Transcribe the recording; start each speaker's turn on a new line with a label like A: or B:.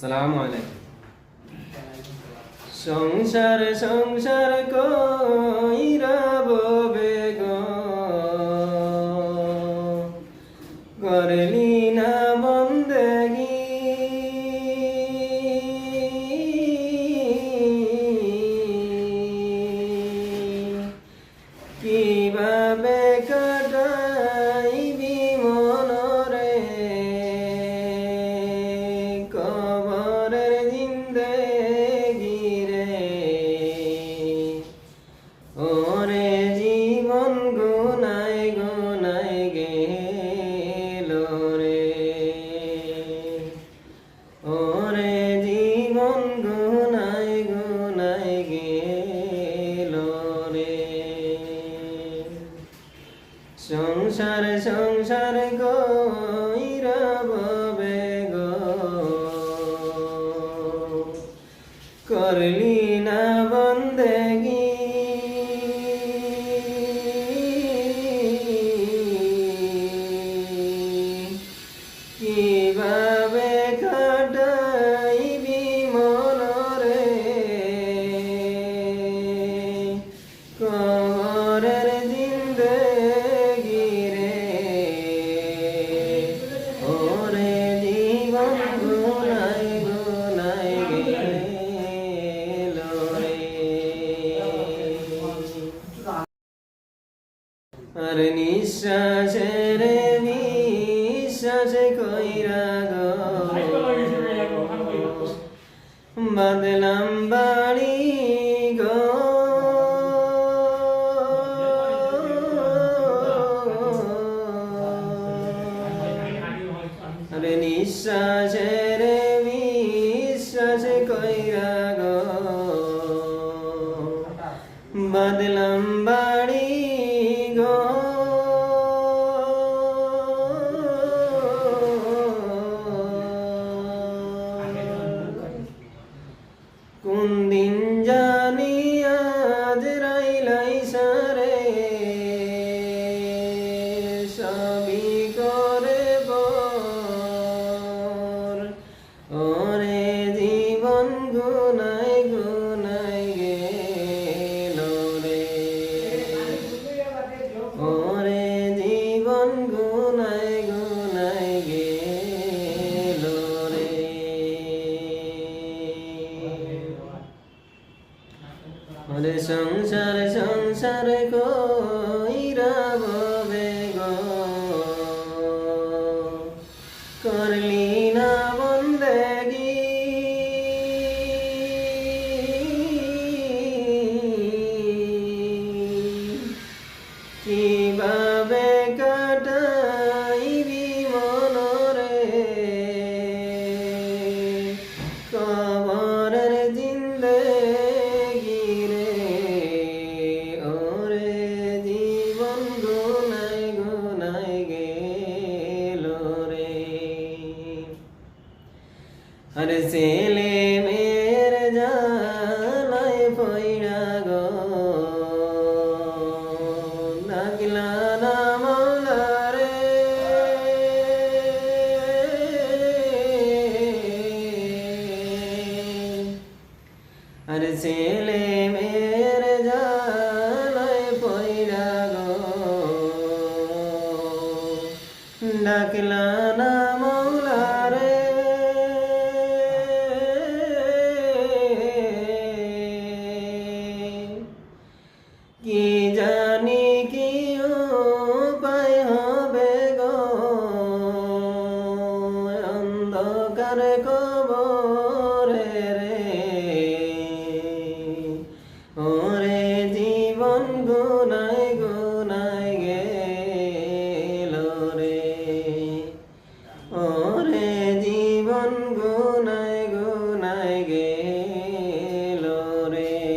A: সালাম আলাইকুম। সংসার সংসার কইরা সংসার সংসার গইরা ববে গো করলি আর নিঃশ্বাসের বিশ্বাস কইরা গো। বাদলাম বাড়ি গো। আরে নিঃশ্বাসের কোন দিন জানি সংসার সংসার কইরা আমার ছেলে মেয়ের জানায় পয়রা গো। নাগলা না মৌলা রে আর ছেলে মেয়ের জানায় পয়রা গো। নাগলা